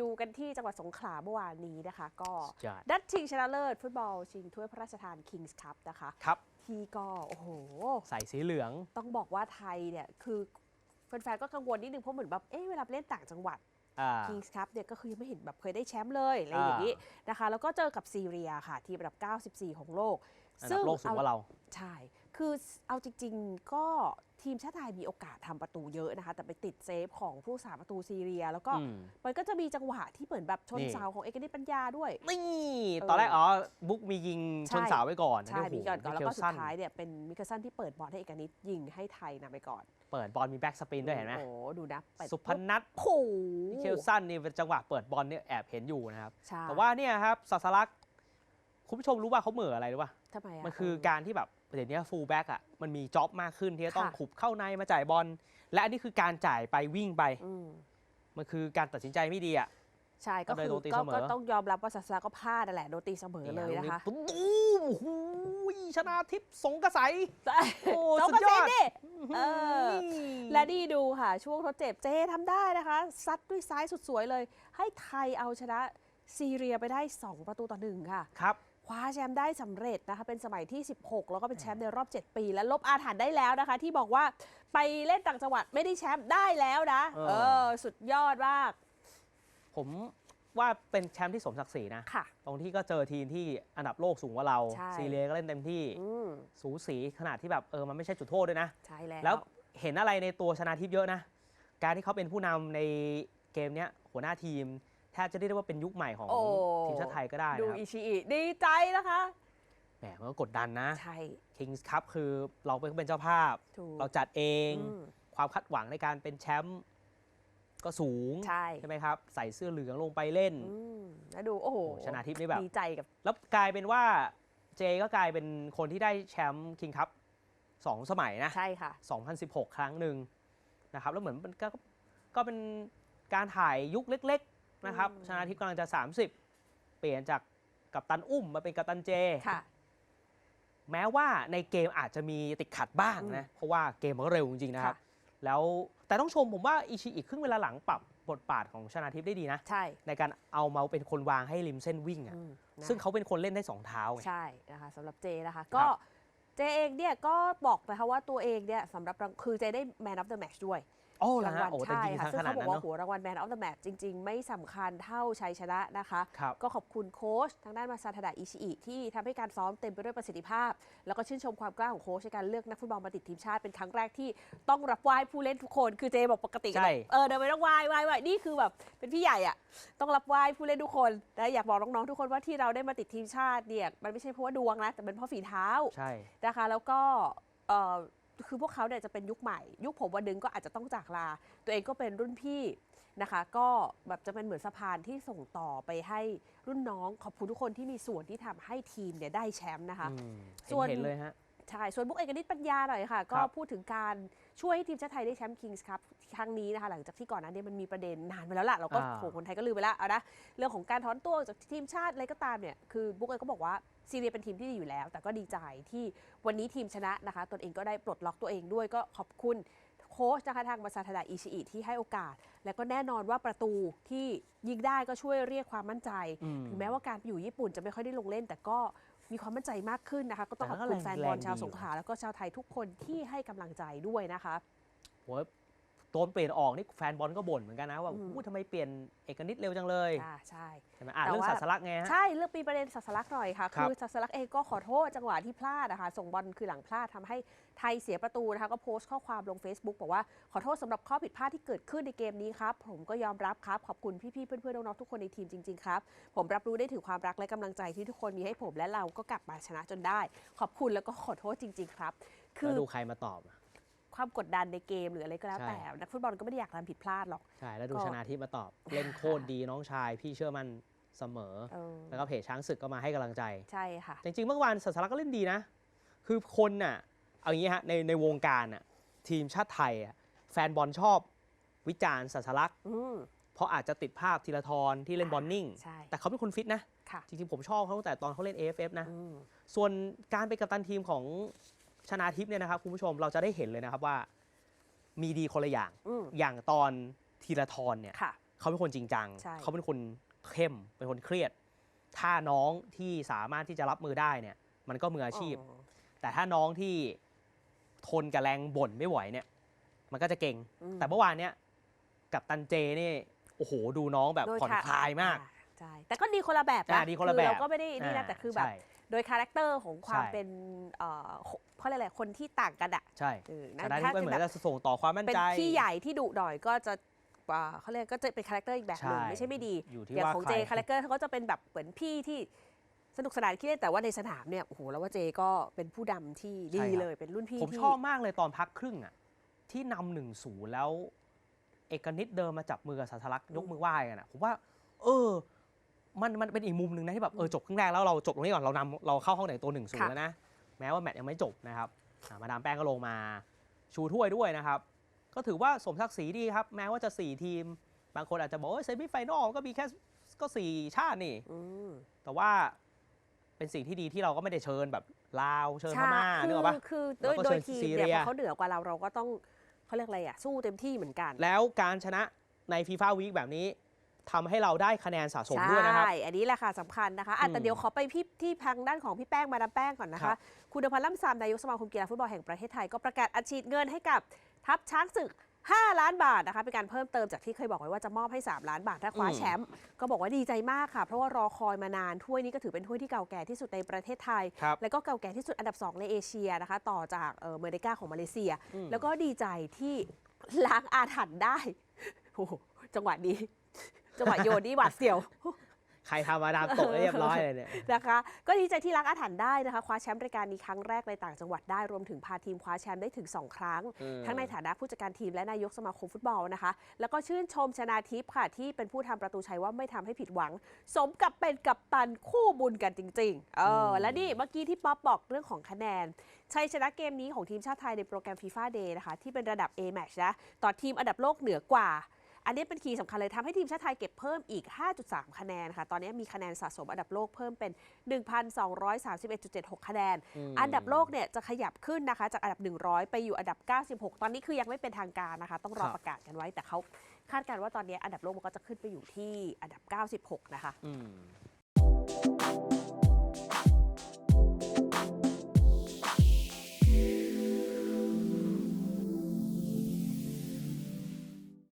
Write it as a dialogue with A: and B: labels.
A: ดูกันที่จังหวัดสงขลาเมื่อวานนี้นะคะ ก็
B: สุดยอด
A: นัดชิงชนะเลิศฟุตบอลชิงถ้วยพระราชทาน Kings Cup นะคะ
B: ครับ
A: ที่ก็ โอ้โห
B: ใส่สีเหลือง
A: ต้องบอกว่าไทยเนี่ย คือแฟนๆก็กังวลนิดนึงเพราะเหมือนแบบเอ๊ะเวลาไปเล่นต่างจังหวัด
B: อ่า
A: Kings Cup เนี่ยก็คือยังไม่เห็นแบบเคยได้แชมป์เลยอะไรอย่างนี้นะคะ แล้วก็เจอกับซีเรียค่ะ ทีมอันดับ 94 ของโลก
B: อันดับโลกสูงกว่าเรา
A: ใช่ คือเอาจริง ๆ ก็ ทีมชาติไทยมีโอกาสทำประตูเยอะนะคะ แต่ไปติดเซฟของผู้สาประตูซีเรีย แล้วก็
B: อืม
A: มันก็จะมีจังหวะที่เหมือนแบบชน
B: นี่
A: เสาของเอกนิตปัญญาด้วย
B: นี่
A: เออ
B: ตอนแรกอ๋อบุ๊กมียิง
A: ใช่
B: ชนเสาไว้ก่อน
A: ใช่
B: โโห
A: มีก่อนก่อนแล้วก็
B: มิ
A: สุ
B: เค
A: ดท้ายเนี่ยเป็นมิคลสันที่เปิดบอลให้เอกนิตยิงให้ไทยนำไปก่อน
B: เปิดบอลมีแบ็กสปินด้วยเห็นไหม
A: โอ้โหดูนะเปิด
B: สุพนัท
A: โอ้โห
B: มิเคลสันนี่เป็นจังหวะเปิดบอลเนี่ยแอบเห็นอยู่นะครับ
A: ใช่
B: แต่ว่าเนี่ยครับสัสลักษณ์คุณผู้ชมรู้ว่าเขาเหม่ออะไรหรือเปล่า
A: ทำไมอะ
B: มันคือการที่แบบ เดี๋ยวนี้ฟูลแบ็กอะมันมีจ็อบมากขึ้นที่จะต้อง
A: ค่ะ
B: ขุบเข้าในมาจ่ายบอลและอันนี้คือการจ่ายไปวิ่งไป
A: อืม
B: มันคือการตัดสินใจไม่ดีอะ
A: ใช่ก็
B: ก็เลย
A: คือ
B: โดนตี
A: ก็
B: เสมอ
A: ก็ต้องยอมรับว่าสัสลาก็พลาดนั่นแหละโดนตีเสมอเลยนะคะ
B: ตุ้มตูมโอ้โหชนะทิพย์สงกระใสโอ้
A: สอง
B: สุ
A: เปอ
B: ด
A: ร์
B: ย
A: เซ็
B: อนด
A: ต์ดิเออและนี่ดูค่ะ ช่วงทดเจ็บเจทำได้นะคะ ซัดด้วยซ้ายสุดสวยเลย ให้ไทยเอาชนะซีเรียไปได้ 2 ประตูต่อหนึ่งค่ะ
B: ครับ
A: คว้าแชมป์ได้สำเร็จนะคะเป็นสมัยที่ 16 แล้วก็เป็นแชมป์ในรอบ 7 ปี และลบอาถรรพ์ได้แล้วนะคะ ที่บอกว่าไปเล่นต่างจังหวัดไม่ได้แชมป์ได้แล้วนะ
B: เออ
A: เออสุดยอดมาก
B: ผมว่าเป็นแชมป์ที่สมศักดิ์ศรีนะ
A: ค่ะ
B: ตรงที่ก็เจอทีมที่อันดับโลกสูงกว่าเรา
A: ใช่
B: ซีเรียก็เล่นเต็มที่
A: อืม
B: สูสีขนาดที่แบบเออมันไม่ใช่จุดโทษด้วยนะ
A: ใช่แล้ว
B: แล้วเห็นอะไรในตัวชนะทิพย์เยอะนะ การที่เขาเป็นผู้นำในเกมเนี้ยหัวหน้าทีม แทบจะเรียกได้ว่าเป็นยุคใหม่ของ
A: โอ้
B: ทีมชาติไทยก็ได้
A: ดู
B: นะครับ
A: อิชิอิดีใจนะคะ
B: แหมมันก็กดดันนะ
A: ใช่
B: Kings Cup คือเราเป็นเจ้าภาพ
A: ถูก
B: เราจัดเอง
A: อืม
B: ความคาดหวังในการเป็นแชมป์ก็สูง
A: ใช่
B: ไหมครับ ใส่เสื้อเหลืองลงไปเล่น
A: อืมแล้วดู โอ้โห
B: โอ้ชนะทิพย์นี่แบบ
A: ดีใจกับ
B: แล้วกลายเป็นว่าเจก็กลายเป็นคนที่ได้แชมป์คิงคัพสองสมัยนะ
A: ใช่ค่ะ
B: 2016 ครั้งหนึ่งนะครับ แล้วเหมือนมันก็ก็เป็นการถ่ายยุคเล็กๆ นะครับ
A: อืม
B: ชนะทิพย์กำลังจะ 30 เปลี่ยนจากกัปตันอุ้มมาเป็นกัปตันเจ
A: ค่ะ
B: แม้ว่าในเกมอาจจะมีติดขัดบ้างนะ เพราะว่าเกมมันก็เร็วจริงๆนะครับ
A: ค่ะ
B: แล้วแต่ต้องชมผมว่าอิชิอีกครึ่งเวลาหลังปรับบทบาทของชนะทิพย์ได้ดีนะ
A: ใช่
B: ในการเอามาเป็นคนวางให้ริมเส้นวิ่งอะ
A: อืมนะ
B: ซึ่งเขาเป็นคนเล่นได้สองเท้าไง
A: ใช่นะคะสำหรับเจนะคะ ก็เจเองเนี่ยก็บอกนะคะว่าตัวเองเนี่ยสำหรับรางคือเจได้ Man of the Match ด้วย
B: โอ้ละ
A: ราง
B: ฮะ
A: วัล
B: โอ้แต่
A: ใช่
B: ยิง
A: ค่ะ
B: ทาง
A: ซึ่
B: ข
A: ง
B: นาด
A: เขาบอ
B: นั้
A: ก
B: น
A: ว่า
B: เนาะ
A: โหรางวัล Man of the Match จริง ๆ ไม่สำคัญเท่าชัยชนะนะคะ
B: ครับ
A: ก็ขอบคุณโค้ชทางด้านมาซาทดะอิชิอิที่ทำให้การซ้อมเต็มไปด้วยประสิทธิภาพ แล้วก็ชื่นชมความกล้าของโค้ชในการเลือกนักฟุตบอลมาติดทีมชาติเป็นครั้งแรกที่ต้องรับไหว้ผู้เล่นทุกคนคือเจบอกปกติก็
B: ใช่
A: แบบเออเดินไปต้องไหว้ไหว้ไหว้นี่คือแบบเป็นพี่ใหญ่อะต้องรับไหว้ผู้เล่นทุกคนและอยากบอกน้องๆทุกคนว่าที่เราได้มาติดทีมชาติเนี่ยมันไม่ใช่เพราะว่าดวงนะแต่เป็นเพราะฝีเท้า
B: ใช่
A: นะคะแล้วก็เอ่อ คือพวกเขาเนี่ยจะเป็นยุคใหม่ ยุคผมวันหนึงก็อาจจะต้องจากลา ตัวเองก็เป็นรุ่นพี่นะคะ ก็แบบจะเป็นเหมือนสะพานที่ส่งต่อไปให้รุ่นน้องขอบคุณทุกคนที่มีส่วนที่ทำให้ทีมเนี่ยได้แชมป์นะคะ
B: อืม
A: ส่วน
B: เห็นเลยฮะ
A: ใช่ส่วนบุ๊กเอกนิตปัญญาหน่อยค่ะ ก็
B: ครับ
A: พูดถึงการช่วยให้ทีมชาติไทยได้แชมป์คิงส์ครับครั้งนี้นะคะ หลังจากที่ก่อนหนั้นเนี่ยมันมีประเด็นนานไปแล้วล่ะ เราก็
B: อ่า
A: โหคนไทยก็ลืมไปแล้วเอานะเรื่องของการถอนตัวจากทีมชาติอะไรก็ตามเนี่ยคือบุ๊กเองก็บอกว่า ซีเรียเป็นทีมที่ดีอยู่แล้ว แต่ก็ดีใจที่วันนี้ทีมชนะนะคะตนเองก็ได้ปลดล็อกตัวเองด้วยก็ขอบคุณโค้ชนะคะทางมาซาทดะอิชิอิที่ให้โอกาส และก็แน่นอนว่าประตูที่ยิงได้ก็ช่วยเรียกความมั่นใจ
B: อืม
A: ถึงแม้ว่าการไปอยู่ญี่ปุ่นจะไม่ค่อยได้ลงเล่น แต่ก็มีความมั่นใจมากขึ้นนะคะ ก็ต้องข
B: แต่
A: อบ
B: ก็
A: คุณแฟนบอล
B: แรงดี
A: ชาวสงขลาแล้วก็ชาวไทยทุกคนที่ให้กำลังใจด้วยนะคะ
B: โหโดนเปลี่ยนออกนี่แฟนบอลก็บ่นเหมือนกันนะว่า
A: อืม
B: อู้ทำไมเปลี่ยนเอกนิตเร็วจังเลย
A: อ่าใช่
B: ใช่ไหมอะ
A: แต่
B: เรื่อง
A: ว่า
B: ศาสลักษณ์ไงฮะ
A: ใช่เรื่องปีประเด็นสัสลักหน่อยค่ะ
B: ครับ
A: คือสัสลักเองก็ขอโทษจังหวะที่พลาดนะคะส่งบอลคือหลังพลาดทำให้ไทยเสียประตูนะคะก็โพสต์ข้อความลง Facebook บอกว่าขอโทษสำหรับข้อผิดพลาดที่เกิดขึ้นในเกมนี้ครับผมก็ยอมรับครับขอบคุณพี่ๆเพื่อนๆน้องๆทุกคนในทีมจริงๆครับผมรับรู้ได้ถึงความรักและกำลังใจที่ทุกคนมีให้ผมและเราก็กลับมาชนะจนได้ ขอบคุณแล้วก็ขอโทษจริง ๆ ครับ คื
B: แล้ว
A: อ
B: ดูใครมาตอบอะ
A: ความกดดันในเกมหรืออะไรก็แล้ว
B: ใช่
A: แต่ นักฟุตบอลก็ไม่ได้อยากทำผิดพลาดหรอก
B: ใช่ แล้วดู
A: ก็
B: ชนะทิพย์มาตอบ เล่นโคตรดีน้องชาย พี่เชื่อมั่นเสมอ
A: เออ
B: แล้วก็เพจช้างศึกก็มาให้กำลังใจ
A: ใช่ค่ะ
B: จริงๆ เมื่อวานศาสลักษณ์ก็เล่นดีนะ คือคนน่ะ เอาอย่างนี้ฮะ ในในวงการน่ะ ทีมชาติไทยอะแฟนบอลชอบวิจารณ์ศาสลักษณ์
A: อืม
B: เพราะอาจจะติดภาพธีรทรที่เล่นบอลนิ่ง
A: ใช่
B: แต่เขาเป็นคนฟิตนะ
A: ค่ะ
B: จริงๆ ผมชอบเขาตั้งแต่ตอนเขาเล่น AFF นะ
A: อืม
B: ส่วนการเป็นกัปตันทีมของ ชนาทิพย์เนี่ยนะครับคุณผู้ชมเราจะได้เห็นเลยนะครับว่า มีดีคนละอย่าง
A: อืม
B: อย่างตอนธีรทรเนี่ย
A: ค่ะ
B: เขาเป็นคนจริงจัง
A: ใช่
B: เขาเป็นคนเข้ม เป็นคนเครียด ถ้าน้องที่สามารถที่จะรับมือได้เนี่ย มันก็มืออาชีพ
A: อ๋อ
B: แต่ถ้าน้องที่ทนกับแรงบ่นไม่ไหวเนี่ย มันก็จะเก่ง
A: อืม
B: แต่เมื่อวานเนี้ยกับตันเจนี่ โอ้โห ดูน้องแบบ
A: โดย
B: ผ่อน
A: ค่ะ
B: คลายมาก
A: อ่ ใช่แต่ก็ดีคนละแบบ
B: อ่า
A: นะ
B: ดีคนละแบบ
A: เราก็ไม่ได้นี่นะแต่คือแบบ
B: ใช่
A: โดยคาแรคเตอร์ของความ
B: ใช่
A: เป็นเอ่อเพราะอะไรยกคนที่ต่างกันอะ
B: ใช่
A: เออ
B: ฉะนั้น
A: ถ้า
B: ก็เหมือ
A: แบ
B: น
A: บ
B: จะส่งต่อความมั่น
A: เป็น
B: ใจ
A: พี่ใหญ่ที่ดุหน่อยก็จะอ่าเขาเรียกก็จะเป็นคาแรคเตอร์อีกแบบหนึ่ง
B: ใช่
A: ไม่ใช่ไม่ดี
B: อยู่ที่
A: อย่าง
B: ว่า
A: ของ
B: ใค
A: เจ
B: ร
A: คาแรคเตอร์เขาก็จะเป็นแบบเหมือนพี่ที่สนุกสนานขี้เล่นแต่ว่าในสนามเนี่ยโอ้โหแล้วว่าเจก็เป็นผู้ดำที่ดีเลยเป็นรุ่นพี่
B: ผม
A: ที่
B: ชอบมากเลยตอนพักครึ่งอะที่นำหนึ่งศูนย์แล้ว เอกนิตเดินมาจับมือกับสาธลักษณ์ยกมือไหว้กันอะผมว่า เออ มันมันเป็นอีกมุมหนึ่งนะที่แบบเออจบครึ่งแรกแล้วเราจบตรงนี้ก่อนเรานำเราเข้าห้องแต่งตัวหนึ่งศูนย์แล้วนะแม้ว่าแมตช์ยังไม่จบนะครับอ่ามาดามแป้งก็ลงมาชูถ้วยด้วยนะครับ ก็ถือว่าสมศักดิ์ศรีดีครับ แม้ว่าจะ 4 ทีม บางคนอาจจะบอกว่าเซมิไฟนอลก็มีแค่ก็ 4 ชาตินี่
A: อืม
B: แต่ว่าเป็นสิ่งที่ดีที่เราก็ไม่ได้เชิญแบบลาวเชิญพ
A: ใช่
B: ม่า
A: คื
B: นึกออกปะ
A: คือโด
B: แล้ว
A: ย
B: ก็
A: โดย
B: เชิญ
A: ทีม
B: ซี
A: เนี่ย
B: เรีย
A: พอเขาเหนือกว่าเราเราก็ต้องเขาเรียกอะไรอะสู้เต็มที่เหมือนกัน
B: แล้วการชนะในฟีฟ่าวีคแบบนี้ ทำให้เราได้คะแนนสะสมด้วยนะครับ
A: ใช่ อันนี้แหละค่ะสำคัญนะคะอะแต่
B: อืม
A: เดี๋ยวขอไปพี่ที่ทางด้านของพี่แป้งมาดามแป้งก่อนนะ
B: ครั
A: คะ
B: บ
A: คุณอภัลล่ำซามนายกสมาคมกีฬาฟุตบอลแห่งประเทศไทยก็ประกาศอัดฉีดเงินให้กับทัพช้างศึก5 ล้านบาทนะคะเป็นการเพิ่มเติมจากที่เคยบอกไว้ว่าจะมอบให้ 3 ล้านบาทถ้าคว้าแชมป์ก็บอกว่าดีใจมากค่ะ เพราะว่ารอคอยมานานถ้วยนี้ก็ถือเป็นถ้วยที่เก่าแก่ที่สุดในประเทศไทย
B: ครับ
A: แล้วก็เก่าแก่ที่สุดอันดับ 2 ในเอเชียนะคะ ต่อจากเอ่อเมอร์เดกาของมาเลเซีย
B: อืม
A: แล้วก็ดีใจที่ล้างอาถรรพ์ได้โอ้โหจังหวะนี้ จังหวะโยนนี่หวาดเสียว
B: ใครทำมาดามตกได้เรียบร้อยเลยเนี่ย
A: นะคะ ก็ดีใจที่ล้างอาถรรพ์ได้นะคะคว้าแชมป์รายการนี้ครั้งแรกในต่างจังหวัดได้รวมถึงพาทีมคว้าแชมป์ได้ถึง 2 ครั้ง
B: อืม
A: ทั้งในฐานะผู้จัดการทีมและนายกสมาคมฟุตบอลนะคะ แล้วก็ชื่นชมชนาทิพย์ค่ะ ที่เป็นผู้ทำประตูชัยว่าไม่ทำให้ผิดหวัง สมกับเป็นกัปตันคู่บุญกันจริงๆเอออ
B: ม
A: และนี่เมื่อกี้ที่ป๊อปบอกเรื่องของคะแนน ชัยชนะเกมนี้ของทีมชาติไทยในโปรแกรม FIFA Day นะคะ ที่เป็นระดับ A match นะ ต่อทีมอันดับโลกเหนือกว่า อันนี้เป็นคีย์สำคัญเลยทำให้ทีมชาติไทยเก็บเพิ่มอีก 5.3 คะแนนค่ะ ตอนนี้มีคะแนนสะสมอันดับโลกเพิ่มเป็น 1,231.76 คะแนน
B: ม
A: อันดับโลกเนี่ยจะขยับขึ้นนะคะ จากอันดับ 100 ไปอยู่อันดับ 96 ตอนนี้คือยังไม่เป็นทางการนะคะ ต้องรอ
B: ครับ
A: ประกาศกันไว้แต่เขาคาดการณ์ว่าตอนนี้อันดับโลกมันก็จะขึ้นไปอยู่ที่อันดับ 96 นะคะ
B: อืม